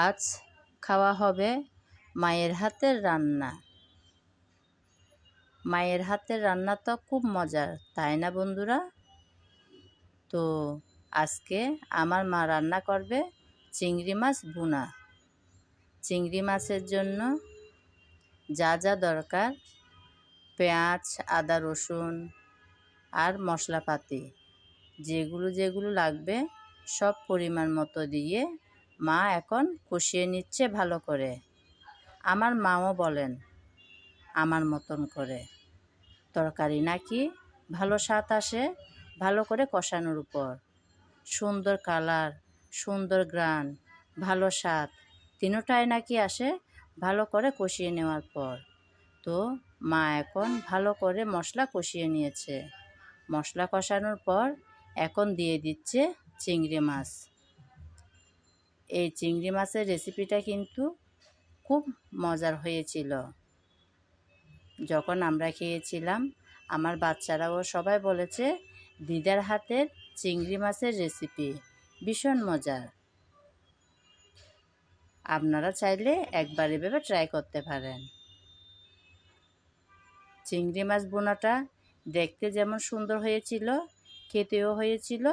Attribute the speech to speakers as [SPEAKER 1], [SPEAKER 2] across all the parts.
[SPEAKER 1] আজ খাওয়া হবে মায়ের হাতের রান্না। মায়ের হাতের রান্না তো খুব মজার, তাই না বন্ধুরা? তো আজকে আমার মা রান্না করবে চিংড়ি মাছ বুনা চিংড়ি মাছের জন্য যা যা দরকার, পেঁয়াজ, আদা, রসুন আর মশলাপাতি, যেগুলো যেগুলো লাগবে সব পরিমাণ মতো দিয়ে মা এখন কষিয়ে নিচ্ছে ভালো করে। আমার মাও বলেন, আমার মতন করে। তরকারি নাকি ভালো স্বাদ আসে ভালো করে কষানোর উপর। সুন্দর কালার, সুন্দর গ্রান, ভালো স্বাদ, তিনোটাই নাকি আসে ভালো করে কষিয়ে নেওয়ার পর। তো মা এখন ভালো করে মশলা কষিয়ে নিয়েছে। মশলা কষানোর পর এখন দিয়ে দিচ্ছে চিংড়ি মাছ। এই চিংড়ি মাছের রেসিপিটা কিন্তু খুব মজার হয়েছিল। যখন আমরা খেয়েছিলাম, আমার বাচ্চারাও সবাই বলেছে, দিদার হাতের চিংড়ি মাছের রেসিপি ভীষণ মজার। আপনারা চাইলে একবার এভাবে ট্রাই করতে পারেন। চিংড়ি মাছ বোনাটা দেখতে যেমন সুন্দর হয়েছিল, খেতেও হয়েছিল,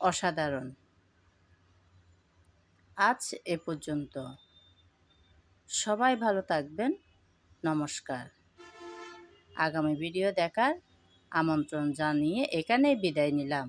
[SPEAKER 1] অসাধারণ। আজ এ পর্যন্ত। সবাই ভালো থাকবেন। নমস্কার। আগামী ভিডিও দেখার আমন্ত্রণ জানিয়ে এখানেই বিদায় নিলাম।